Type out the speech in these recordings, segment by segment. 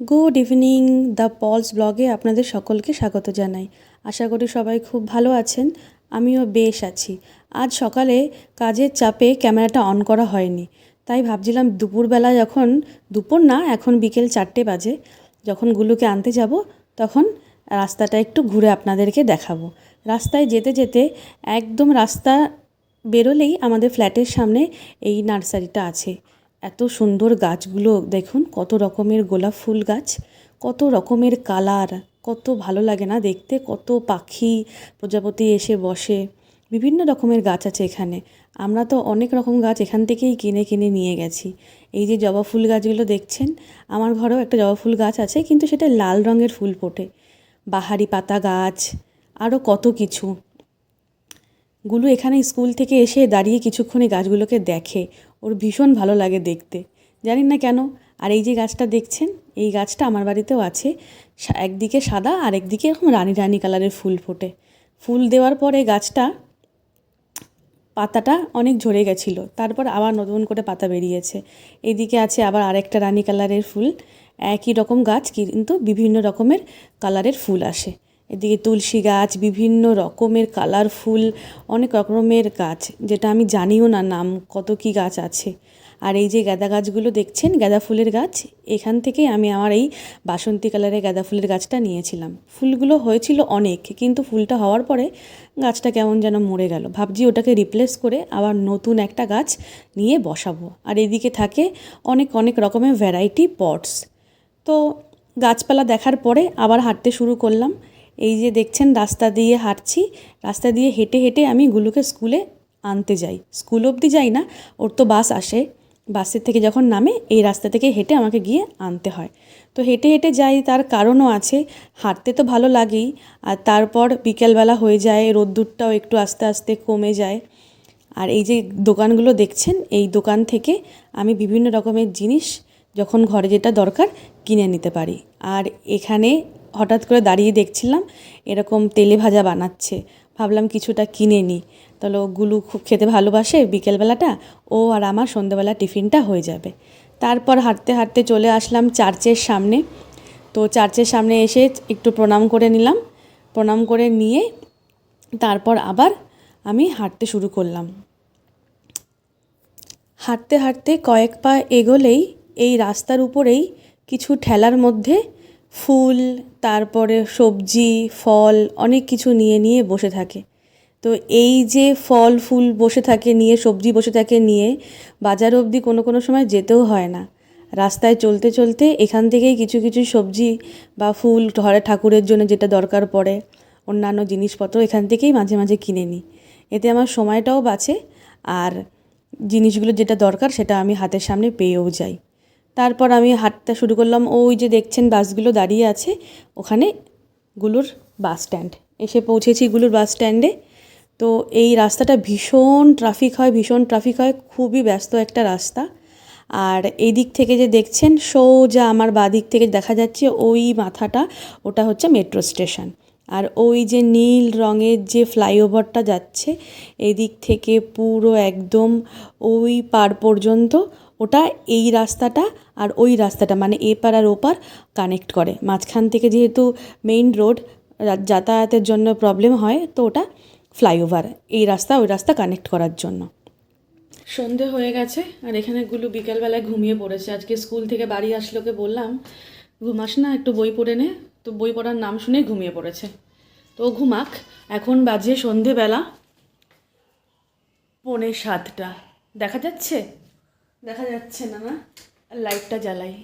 Good evening the Paul's ব্লগে আপনাদের সকলকে স্বাগত জানাই। আশা করি সবাই খুব ভালো আছেন, আমিও বেশ আছি। আজ সকালে কাজের চাপে ক্যামেরাটা অন করা হয়নি। তাই ভাবছিলাম দুপুরবেলা যখন, দুপুর না, এখন বিকেল চারটে বাজে, যখন গুলুকে আনতে যাব, তখন রাস্তাটা একটু ঘুরে আপনাদেরকে দেখাবো। রাস্তায় যেতে যেতে একদম রাস্তা বেরোলেই আমাদের ফ্ল্যাটের সামনে এই নার্সারিটা আছে। এত সুন্দর গাছগুলো, দেখুন, কত রকমের গোলাপ ফুল গাছ, কত রকমের কালার, কত ভালো লাগে না দেখতে, কত পাখি প্রজাপতি এসে বসে। বিভিন্ন রকমের গাছ আছে এখানে। আমরা তো অনেক রকম গাছ এখান থেকেই কিনে কিনে নিয়ে গেছি। এই যে জবা ফুল গাছগুলো দেখছেন, আমার ঘরেও একটা জবা ফুল গাছ আছে, কিন্তু সেটা লাল রঙের ফুল ফোটে। বাহারি পাতা গাছ আরও কত কিছু। গুলু এখানে স্কুল থেকে এসে দাঁড়িয়ে কিছুক্ষণে গাছগুলোকে দেখে। ওর ভীষণ ভালো লাগে দেখতে। জানি না কেন? আর এই যে গাছটা দেখছেন, এই গাছটা আমার বাড়িতেও আছে। একদিকে সাদা আর একদিকে এরকম রানী রানী কালারের ফুল ফোটে। ফুল দেওয়ার পরে গাছটা, পাতাটা অনেক ঝরে গেছিল। তারপর আবার নতুন করে পাতা বেরিয়েছে। এইদিকে আছে আবার আরেকটা রানী কালারের ফুল। একই রকম গাছ, কিন্তু বিভিন্ন রকমের কালারের ফুল আসে। এদিকে তুলসী গাছ, বিভিন্ন রকমের কালারফুল অনেক রকমের গাছ, যেটা আমি জানিও না নাম, কত কি গাছ আছে। আর এই যে গাঁদা গাছগুলো দেখছেন, গাঁদা ফুলের গাছ? এখান থেকেই আমি আমার এই বাসন্তী কালারের গাঁদা ফুলের গাছটা নিয়েছিলাম। ফুলগুলো হয়েছিল অনেক, কিন্তু ফুলটা হওয়ার পরে গাছটা কেমন যেন মরে গেল। ভাবছি ওটাকে রিপ্লেস করে আবার নতুন একটা গাছ নিয়ে বসাবো। আর এদিকে থাকে অনেক অনেক রকমের ভ্যারাইটি পটস তো গাছপালা দেখার পরে আবার হাঁটতে শুরু করলাম। এই যে দেখছেন, রাস্তা দিয়ে হাঁটছি। রাস্তা দিয়ে হেঁটে হেঁটে আমি গুলুকে স্কুলে আনতে যাই। স্কুল অবধি যাই না, ওর তো বাস আসে। বাসের থেকে যখন নামে, এই রাস্তা থেকে হেঁটে আমাকে গিয়ে আনতে হয়। তো হেঁটে হেঁটে যাই, তার কারণও আছে। হাঁটতে তো ভালো লাগেই। আর তারপর বিকেলবেলা হয়ে যায়, রোদ্দুরটাও একটু আস্তে আস্তে কমে যায়। আর এই যে দোকানগুলো দেখছেন, এই দোকান থেকে আমি বিভিন্ন রকমের জিনিস যখন ঘরে যেটা দরকার কিনে নিতে পারি। আর এখানে হঠাৎ করে দাঁড়িয়ে দেখছিলাম, এরকম তেলে ভাজা বানাচ্ছে। ভাবলাম কিছুটা কিনে নিই। তাহলে ওগুলো খুব খেতে ভালোবাসে বিকেলবেলাটা, ও আর আমার সন্ধ্যেবেলা টিফিনটা হয়ে যাবে। তারপর হাঁটতে হাঁটতে চলে আসলাম চার্চের সামনে। তো চার্চের সামনে এসে একটু প্রণাম করে নিলাম। প্রণাম করে নিয়ে তারপর আবার আমি হাঁটতে শুরু করলাম। হাঁটতে হাঁটতে কয়েক পা এগোলেই এই রাস্তার উপরেই কিছু ঠেলার মধ্যে ফুল, তারপরে সবজি, ফল, অনেক কিছু নিয়ে নিয়ে বসে থাকে। তো এই যে ফল, ফুল বসে থাকে নিয়ে, সবজি বসে থাকে নিয়ে, বাজার অবধি কোনো কোনো সময় যেতেও হয় না। রাস্তায় চলতে চলতে এখান থেকেই কিছু কিছু সবজি বা ফুল ঘরে ঠাকুরের জন্য যেটা দরকার পড়ে, অন্যান্য জিনিসপত্র এখান থেকেই মাঝে মাঝে কিনে নিই। এতে আমার সময়টাও বাঁচে আর জিনিসগুলো যেটা দরকার সেটা আমি হাতের সামনে পেয়েও যাই। তারপর আমি হাঁটতে শুরু করলাম। ওই যে দেখছেন বাসগুলো দাঁড়িয়ে আছে, ওখানে গুলুর বাস স্ট্যান্ড। এসে পৌঁছেছি গুলুর বাস স্ট্যান্ডে। তো এই রাস্তাটা ভীষণ ট্রাফিক হয়, ভীষণ ট্রাফিক হয়, খুবই ব্যস্ত একটা রাস্তা। আর এই দিক থেকে যে দেখছেন, সোজা আমার বা দিক থেকে দেখা যাচ্ছে ওই মাথাটা, ওটা হচ্ছে মেট্রো স্টেশন। আর ওই যে নীল রঙের যে ফ্লাইওভারটা যাচ্ছে, এদিক থেকে পুরো একদম ওই পার পর্যন্ত ওটা এই রাস্তাটা আর ওই রাস্তাটা মানে এপার আর ওপার কানেক্ট করে। মাঝখান থেকে যেহেতু মেইন রোড যাতায়াতের জন্য প্রবলেম হয়, তো ওটা ফ্লাইওভার এই রাস্তা, ওই রাস্তা কানেক্ট করার জন্য। সন্ধে হয়ে গেছে আর এখানে গুলো বিকেলবেলায় ঘুমিয়ে পড়েছে। আজকে স্কুল থেকে বাড়ি আসলোকে বললাম ঘুমাস না, একটু বই পড়ে নে। তো বই পড়ার নাম শুনে ঘুমিয়ে পড়েছে। তো ঘুমাক, এখন বাজে সন্ধেবেলা, পৌনে সাতটা। দেখা যাচ্ছে? দেখা যাচ্ছে না না? লাইটটা জ্বালাই।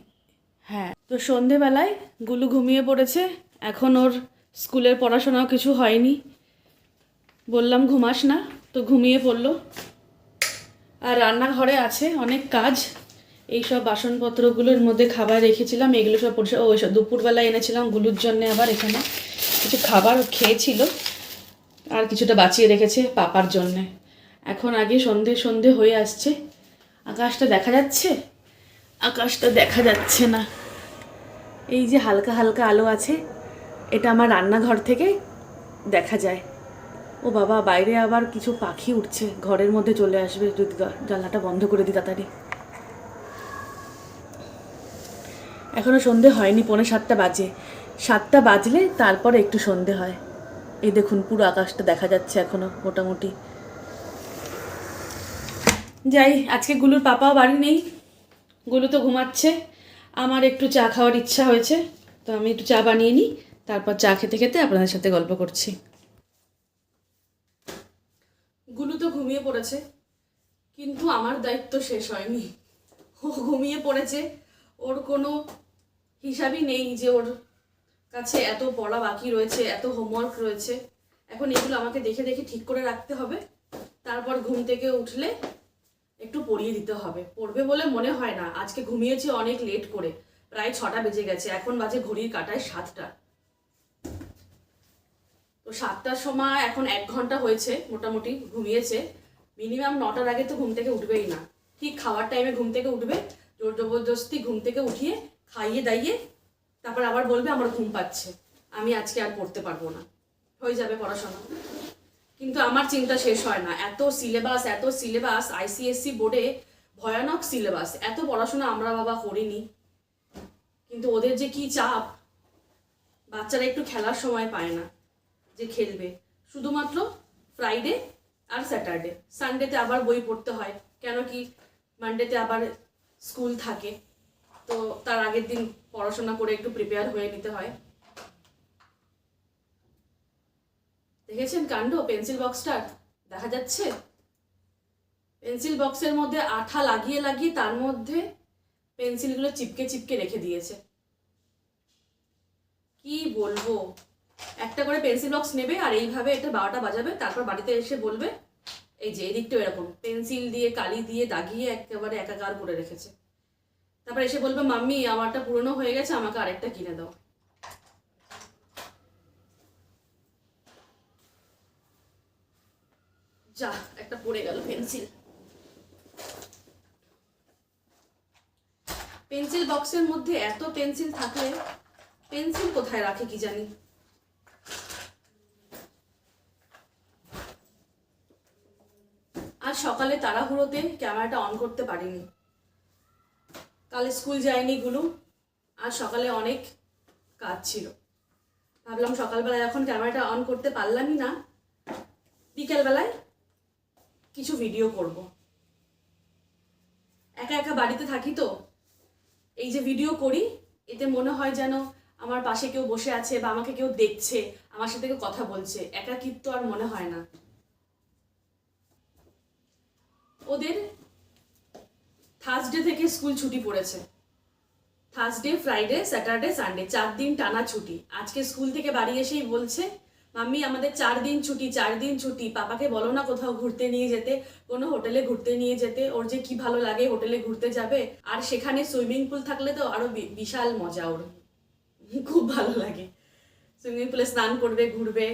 হ্যাঁ। তো সন্ধেবেলায় গুলু ঘুমিয়ে পড়েছে। এখন ওর স্কুলের পড়াশোনাও কিছু হয়নি। বললাম, ঘুমাস না। তো ঘুমিয়ে পড়ল। আর রান্নাঘরে আছে অনেক কাজ। এই সব বাসনপত্রগুলোর মধ্যে খাবার রেখেছিলাম। এগুলো সব পরিষ্কার। ও সব দুপুরবেলা এনেছিলাম গুলুর জন্যে আবার এখানে। কিছু খাবার খেয়েছিল। আর কিছুটা বাঁচিয়ে রেখেছে পাপার জন্যে। এখন আগে সন্ধে সন্ধে হয়ে আসছে। আকাশটা দেখা যাচ্ছে? আকাশটা দেখা যাচ্ছে না। এই যে হালকা হালকা আলো আছে, এটা আমার রান্নাঘর থেকে দেখা যায়। ও বাবা, বাইরে আবার কিছু পাখি উঠছে। ঘরের মধ্যে চলে আসবে। যদি জানলাটা বন্ধ করে দিই তাড়াতাড়ি। এখনও সন্ধে হয়নি, পৌনে সাতটা বাজে। সাতটা বাজলে তারপরে একটু সন্ধে হয়। এই দেখুন, পুরো আকাশটা দেখা যাচ্ছে এখনও, মোটামুটি। যাই, আজকে গুলুর পাপাও বাড়ি নেই। গুলু তো ঘুমাচ্ছে। আমার একটু চা খাওয়ার ইচ্ছা হয়েছে। তো আমি একটু চা বানিয়ে নিই। তারপর চা খেতে খেতে আপনাদের সাথে গল্প করছি। গুলু তো ঘুমিয়ে পড়েছে। কিন্তু আমার দায়িত্ব শেষ হয়নি। ও ঘুমিয়ে পড়েছে। ওর কোনো হিসাবই নেই যে ওর কাছে এত পড়া বাকি রয়েছে, এত হোমওয়ার্ক রয়েছে। এখন এগুলো আমাকে দেখে দেখে ঠিক করে রাখতে হবে। তারপর ঘুম থেকে উঠলে একটু পড়িয়ে দিতে হবে। পড়বে বলে মনে হয় না। আজকে ঘুমিয়েছি অনেক লেট করে। প্রায় ছটা বেজে গেছে। এখন বাজে ঘড়ির কাটায় সাতটা। তো সাতটার সময় এখন এক ঘণ্টা হয়েছে, মোটামুটি ঘুমিয়েছে। মিনিমাম নটার আগে তো ঘুম থেকে উঠবেই না। ঠিক খাওয়ার টাইমে ঘুম থেকে উঠবে। জোর জবরদস্তি ঘুম থেকে উঠিয়ে খাইয়ে দাইয়ে তারপর আবার বলবে, আমার ঘুম পাচ্ছে। আমি আজকে আর পড়তে পারব না। হয়ে যাবে পড়াশোনা। কিন্তু আমার চিন্তা শেষ হয় না। এত সিলেবাস এত সিলেবাস আইসিএসসি বোর্ডে ভয়ানক সিলেবাস এত পড়াশোনা আমরা বাবা করিনি। কিন্তু ওদের যে কি চাপ? বাচ্চারা একটু খেলার সময় পায় না যে খেলবে। শুধুমাত্র ফ্রাইডে আর স্যাটারডে সানডেতে আবার বই পড়তে হয়। কেন কি মানডেতে আবার স্কুল থাকে। তো তার আগের দিন পড়াশোনা করে একটু প্রিপেয়ার হয়ে নিতে হয়। দেখেছেন কাণ্ড? পেন্সিল বক্সটা দেখা যাচ্ছে? পেন্সিল বক্সের মধ্যে আঠা লাগিয়ে লাগিয়ে তার মধ্যে পেন্সিলগুলো চিপকে চিপকে রেখে দিয়েছে। কি বলব? একটা করে পেন্সিল বক্স নেবে আর এইভাবে এটা বারোটা বাজাবে, তারপর বাড়িতে এসে বলবে, এই যে, এদিকটাও এরকম। পেন্সিল দিয়ে, কালি দিয়ে, দাগিয়ে একেবারে একাকার করে রেখেছে। তারপর এসে বলবে, মাম্মি, আমারটা পুরনো হয়ে গেছে, আমাকে আরেকটা কিনে দাও। যা, একটা পড়ে গেল পেন্সিল। পেন্সিল বক্সের মধ্যে এত পেন্সিল থাকলে পেন্সিল কোথায় রাখে কি জানি? আজ সকালে তাড়াহুড়োতে ক্যামেরাটা অন করতে পারিনি। কাল স্কুল যায়নি গুলু আজ সকালে অনেক কাজ ছিল। ভাবলাম সকালবেলা যখন ক্যামেরাটা অন করতে পারলামই না। বিকেলবেলায় কিছু ভিডিও করব। একা একা বাড়িতে থাকি তো, এই যে ভিডিও করি, এতে মনে হয় যেন আমার পাশে কেউ বসে আছে বা আমাকে কেউ দেখছে, আমার সাথে কেউ কথা বলছে একা একাকিত্ব আর মনে হয় না। ওদের থার্সডে থেকে স্কুল ছুটি পড়েছে। থার্সডে ফ্রাইডে স্যাটারডে সানডে চার দিন টানা ছুটি। আজকে স্কুল থেকে বাড়ি এসেই বলছে মাম্মি, আমাদের চার দিন ছুটি, চার দিন ছুটি। পাপাকে বলো না কোথাও ঘুরতে নিয়ে যেতে, কোনো হোটেলে ঘুরতে নিয়ে যেতে। ওর যে কি ভালো লাগে হোটেলে ঘুরতে যাবে। আর সেখানে সুইমিং পুল থাকলে তো আরও বিশাল মজা ওর। খুব ভালো লাগে। সুইমিং পুলে স্নান করবে, ঘুরবে।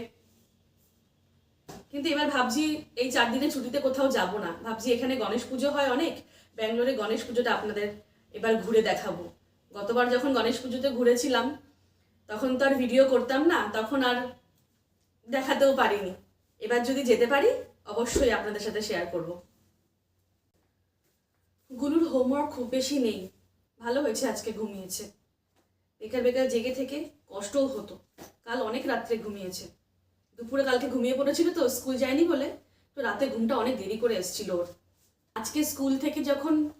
কিন্তু এবার ভাবছি এই চার দিনের ছুটিতে কোথাও যাব না। ভাবছি এখানে গণেশ পুজো হয় অনেক। ব্যাঙ্গালোরে গণেশ পুজোটা আপনাদের এবার ঘুরে দেখাবো। গতবার যখন গণেশ পুজোতে ঘুরেছিলাম, তখন তো আর ভিডিও করতাম না। তখন আর দেখাতেও পারিনি। এবার যদি যেতে পারি, অবশ্যই আপনাদের সাথে শেয়ার করব। গুলুর হোমওয়ার্ক খুব বেশি নেই। ভালো হয়েছে আজকে ঘুমিয়েছে। বেকার বেকার জেগে থেকে কষ্টও হতো। কাল অনেক রাত্রে ঘুমিয়েছে। দুপুরে কালকে ঘুমিয়ে পড়েছিল তো, স্কুল যায়নি বলে। তো রাতে ঘুমটা অনেক দেরি করে এসেছিল ওর। আজকে স্কুল থেকে যখন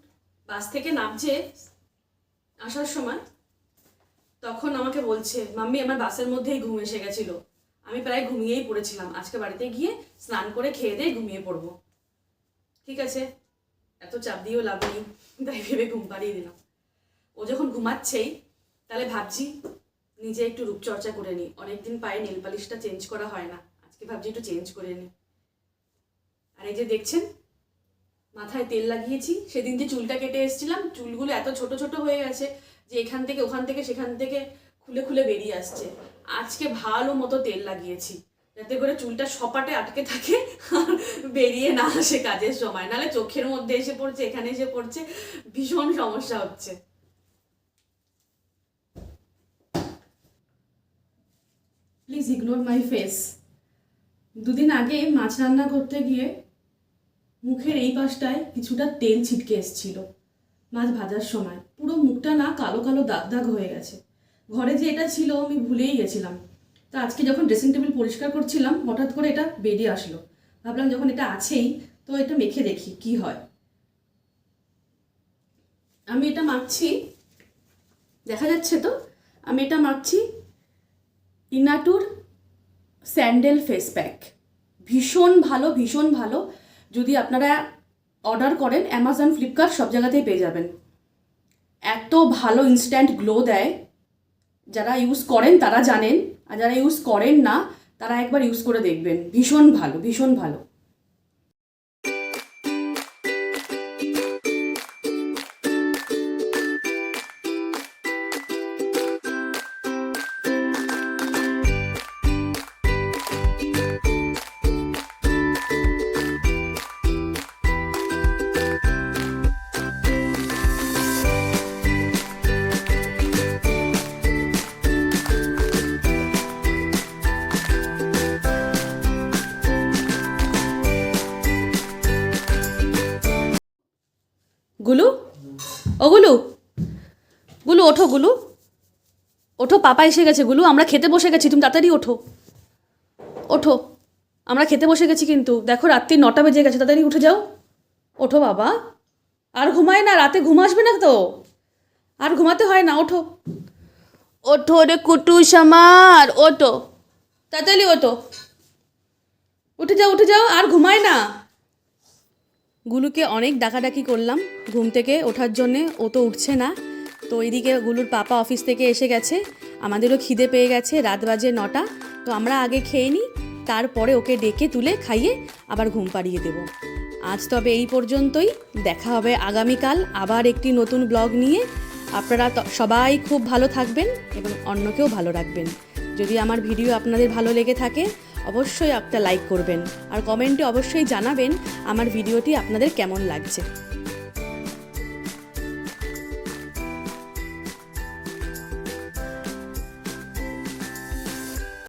বাস থেকে নামছে আসার সময়, তখন আমাকে বলছে, মাম্মি, আমার বাসের মধ্যেই ঘুম এসে গেছিল। আমি প্রায় ঘুমিয়েই পড়েছিলাম। আজকে বাড়িতে গিয়ে স্নান করে খেয়ে দিয়ে ঘুমিয়ে পড়ব। ঠিক আছে? এত চাপ দিয়েও লাভ নেই। তাই ভেবে ঘুম পাড়িয়ে দিলাম। ও যখন ঘুমাচ্ছেই, তাহলে ভাবছি নিজে একটু রূপচর্চা করে নিই। অনেকদিন পায়ে নেল পালিশটা চেঞ্জ করা হয় না। আজকে ভাবছি একটু চেঞ্জ করে নিই। আর এই যে দেখছেন, মাথায় তেল লাগিয়েছি। সেদিন যে চুলটা কেটে এসেছিলাম, চুলগুলো এত ছোট ছোট হয়ে গেছে যে এখান থেকে, ওখান থেকে, সেখান থেকে খুলে খুলে বেরিয়ে আসছে। আজকে ভালো মতো তেল লাগিয়েছি। যাতে করে চুলটা সপাটে আটকে থাকে বেরিয়ে না আসে কাজের সময়। নাহলে চোখের মধ্যে এসে পড়ছে, এখানে এসে পড়ছে, ভীষণ সমস্যা হচ্ছে। প্লিজ ইগনোর মাই ফেস দুদিন আগে মাছ রান্না করতে গিয়ে মুখের এই পাশটায় কিছুটা তেল ছিটকে এসেছিল মাছ ভাজার সময়। পুরো মুখটা না কালো কালো দাগ দাগ হয়ে গেছে। ঘরে যে এটা ছিল, আমি ভুলেই গেছিলাম। তো আজকে যখন ড্রেসিং টেবিল পরিষ্কার করছিলাম, হঠাৎ করে এটা বেরিয়ে আসলো। ভাবলাম যখন এটা আছেই, তো এটা মেখে দেখি, কি হয়। আমি এটা মাখছি, দেখা যাচ্ছে তো, আমি এটা মাখছি ইনাটুর স্যান্ডেল ফেস প্যাক ভীষণ ভালো ভীষণ ভালো। যদি আপনারা অর্ডার করেন অ্যামাজন ফ্লিপকার্ট সব জায়গাতেই পেয়ে যাবেন। এত ভালো ইনস্ট্যান্ট গ্লো দেয়। যারা ইউজ করেন, তারা জানেন। আর যারা ইউজ করেন না, তারা একবার ইউজ করে দেখবেন। ভীষণ ভালো ভীষণ ভালো। গুলু? ও গুলু? গুলু ওঠো গুলু। ওঠো পাপা এসে গেছে গুলু। আমরা খেতে বসে গেছি তুমি তাড়াতাড়ি ওঠো। ওঠো। আমরা খেতে বসে গেছি কিন্তু। দেখো রাত্রি নটা বেজে গেছে তাড়াতাড়ি উঠে যাও। ওঠো বাবা। আর ঘুমায় না রাতে ঘুম আসবে না তো? আর ঘুমাতে হয় না ওঠো। ওঠো রে কুটুস আমার ওঠো। তাড়াতাড়ি ওঠো। উঠে যাও উঠে যাও আর ঘুমায় না। গুলুকে অনেক ডাকাডাকি করলাম। ঘুম থেকে ওঠার জন্যে ও তো উঠছে না। তো এইদিকে গুলুর পাপা অফিস থেকে এসে গেছে। আমাদেরও খিদে পেয়ে গেছে, রাত বাজে নটা। তো আমরা আগে খেয়ে নিই, তারপরে ওকে ডেকে তুলে খাইয়ে আবার ঘুম পাড়িয়ে দেব। আজ তবে এই পর্যন্তই। দেখা হবে আগামীকাল আবার একটি নতুন ব্লগ নিয়ে। আপনারা সবাই খুব ভালো থাকবেন এবং অন্যকেও ভালো রাখবেন। যদি আমার ভিডিও আপনাদের ভালো লেগে থাকে অবশ্যই একটা লাইক করবেন। আর কমেন্টে অবশ্যই জানাবেন আমার ভিডিওটি আপনাদের কেমন লাগছে।